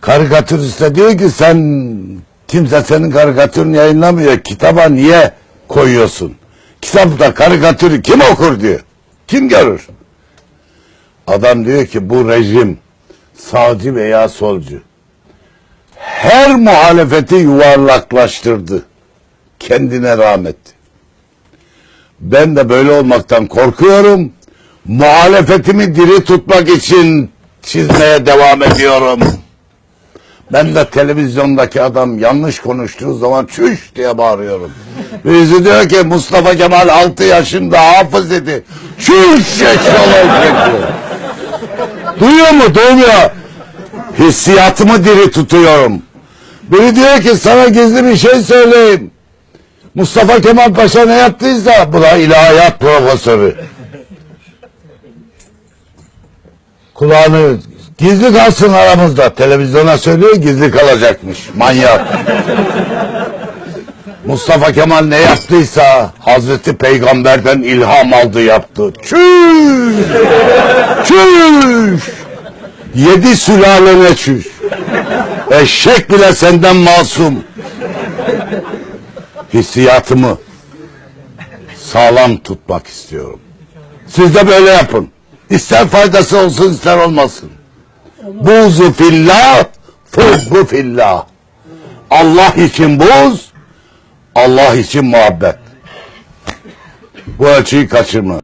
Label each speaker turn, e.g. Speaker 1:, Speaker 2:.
Speaker 1: Karikatürist de diyor ki sen kimse senin karikatürünü yayınlamıyor. Kitaba niye koyuyorsun? Kitapta karikatürü kim okur diyor. Kim görür? Adam diyor ki bu rejim sağcı veya solcu her muhalefeti yuvarlaklaştırdı. Kendine rahmetti. Ben de böyle olmaktan korkuyorum. Muhalefetimi diri tutmak için çizmeye devam ediyorum. Ben de televizyondaki adam yanlış konuştuğu zaman çüş diye bağırıyorum. Birisi diyor ki Mustafa Kemal 6 yaşında hafız dedi. Çüş diyor. Duyuyor mu? Duymuyor. Hissiyatımı diri tutuyorum. Biri diyor ki sana gizli bir şey söyleyeyim. Mustafa Kemal Paşa ne yaptıysa bu da ilahiyat profesörü. Kulağını gizli kalsın aramızda. Televizyona söylüyor gizli kalacakmış. Manyak. Mustafa Kemal ne yaptıysa Hazreti Peygamber'den ilham aldı yaptı. Çüş! Çüş! Yedi sülalene çüş. Eşek bile senden masum. Hissiyatımı sağlam tutmak istiyorum. Siz de böyle yapın. İster faydası olsun ister olmasın. Buzu fillah, fubbu fillah. Allah için buz, Allah için muhabbet. Bu ölçüyü kaçırma.